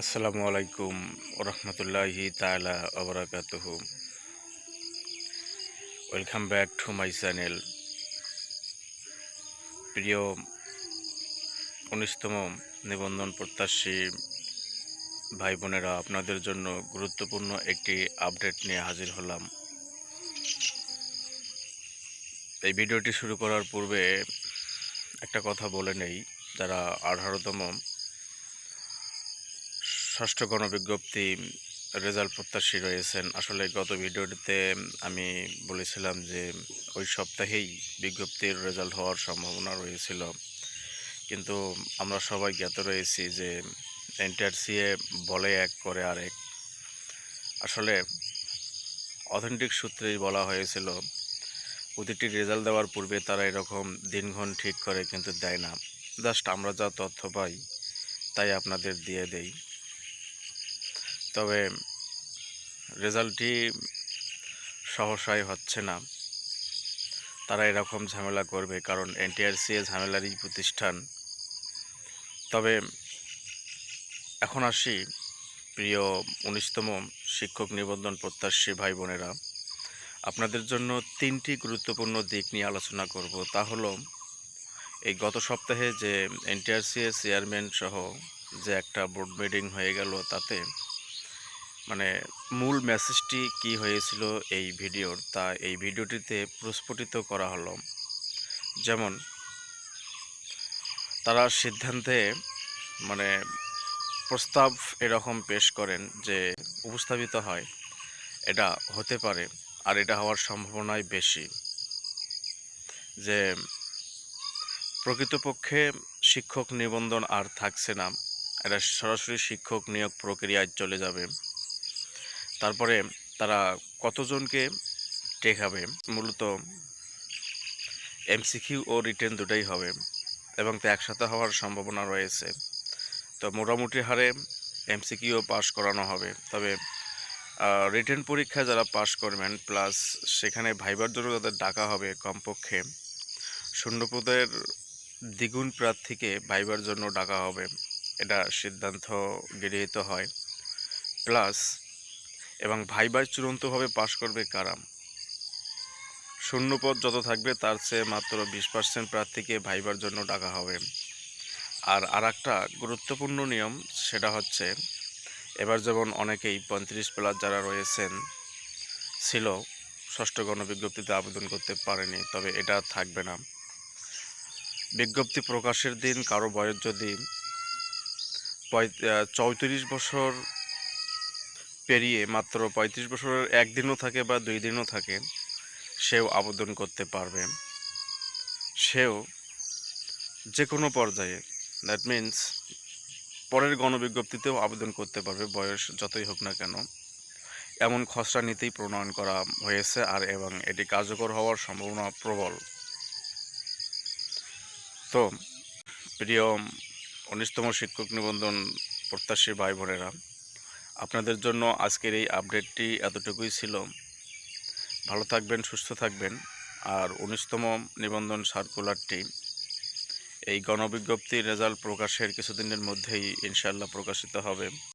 আসসালামু আলাইকুম রহমতুল্লাহি তালা আবরাকাতুহু welcome back to my channel. প্রিয় উনিশতম নিবন্ধন প্রত্যাশী ভাই বোনেরা, আপনাদের জন্য গুরুত্বপূর্ণ একটি আপডেট নিয়ে হাজির হলাম। এই ভিডিওটি শুরু করার পূর্বে একটা কথা বলে নেই, যারা আঠারোতম ষষ্ঠ গণবিজ্ঞপ্তি রেজাল্ট প্রত্যাশী রয়েছেন। আসলে গত ভিডিওটিতে আমি বলেছিলাম যে, ওই সপ্তাহেই বিজ্ঞপ্তির রেজাল্ট হওয়ার সম্ভাবনা রয়েছিল। কিন্তু আমরা সবাই জ্ঞাত রয়েছি যে, এনটিআরসিএ বলে এক করে আরেক। আসলে অথেন্টিক সূত্রেই বলা হয়েছিল, প্রতিটি রেজাল্ট দেওয়ার পূর্বে তারা এরকম দিনক্ষণ ঠিক করে কিন্তু দেয় না। জাস্ট আমরা যা তথ্য পাই, তাই আপনাদের দিয়ে দেই। তবে রেজাল্টটি সহসাই হচ্ছে না। তারা এরকম ঝামেলা করবে, কারণ এনটিআরসিএ ঝামেলারই প্রতিষ্ঠান। তবে এখন আসি প্রিয় উনিশতম শিক্ষক নিবন্ধন প্রত্যাশী ভাই বোনেরা। আপনাদের জন্য তিনটি গুরুত্বপূর্ণ দিক নিয়ে আলোচনা করব। তা হলো, এই গত সপ্তাহে যে এনটিআরসিএ চেয়ারম্যান সহ যে একটা বোর্ড মিটিং হয়ে গেল তাতে মানে মূল মেসেজটি কি হয়েছিল এই ভিডিওর? তা এই ভিডিওটিতে প্রস্ফুটিত করা হলো। যেমন, তারা সিদ্ধান্তে মানে প্রস্তাব এরকম পেশ করেন যে উপস্থাপিত হয়। এটা হতে পারে আর এটা হওয়ার সম্ভাবনাই বেশি। যে প্রকৃতপক্ষে শিক্ষক নিবন্ধন আর থাকছে না। এটা সরাসরি শিক্ষক নিয়োগ প্রক্রিয়ায় চলে যাবে। তারপরে তারা কতজনকে টেকাবে মূলত এমসিকিউ ও রিটেন দুটাই হবে এবং তা একসাথে হওয়ার সম্ভাবনা রয়েছে। তো মোটামুটি হারে এমসিকিউ পাশ করানো হবে। তবে রিটেন পরীক্ষা যারা পাশ করবেন প্লাস সেখানে ভাইবার জন্য তাদের ডাকা হবে কমপক্ষে। শূন্যপদের দ্বিগুণ প্রার্থীকে ভাইবার জন্য ডাকা হবে। এটা সিদ্ধান্ত গৃহীত হয়। প্লাস এবং ভাইবার চূড়ান্তভাবে পাশ করবে কারা শূন্যপদ যত থাকবে, তার চেয়ে মাত্র বিশ পার্সেন্ট প্রার্থীকে ভাইবার জন্য ডাকা হবে। আর আর একটা গুরুত্বপূর্ণ নিয়ম, সেটা হচ্ছে, এবার যেমন অনেকেই পঁয়ত্রিশ প্লাস যারা রয়েছেন, ছিল, ষষ্ঠ গণবিজ্ঞপ্তিতে আবেদন করতে পারেনি, তবে এটা থাকবে না। বিজ্ঞপ্তি প্রকাশের দিন কারও বয়স যদি চৌত্রিশ বছর পেরিয়ে মাত্র পঁয়ত্রিশ বছরের একদিনও থাকে বা দুই দিনও থাকে, সেও আবেদন করতে পারবে। সেও যে কোনো পর্যায়ে দ্যাট মিন্স পরের গণবিজ্ঞপ্তিতেও আবেদন করতে পারবে, বয়স যতই হোক না কেন। এমন খসড়া নীতি প্রণয়ন করা হয়েছে আর এবং এটি কার্যকর হওয়ার সম্ভাবনা প্রবল। তো, প্রিয় উনিশতম শিক্ষক নিবন্ধন প্রত্যাশী ভাই বোনেরা আপনাদের জন্য আজকের এই আপডেটটি এতটুকুই ছিল। ভালো থাকবেন, সুস্থ থাকবেন। আর উনিশতম নিবন্ধন সার্কুলারটি, এই গণবিজ্ঞপ্তির রেজাল্ট প্রকাশের কিছুদিনের মধ্যেই ইনশাল্লাহ প্রকাশিত হবে।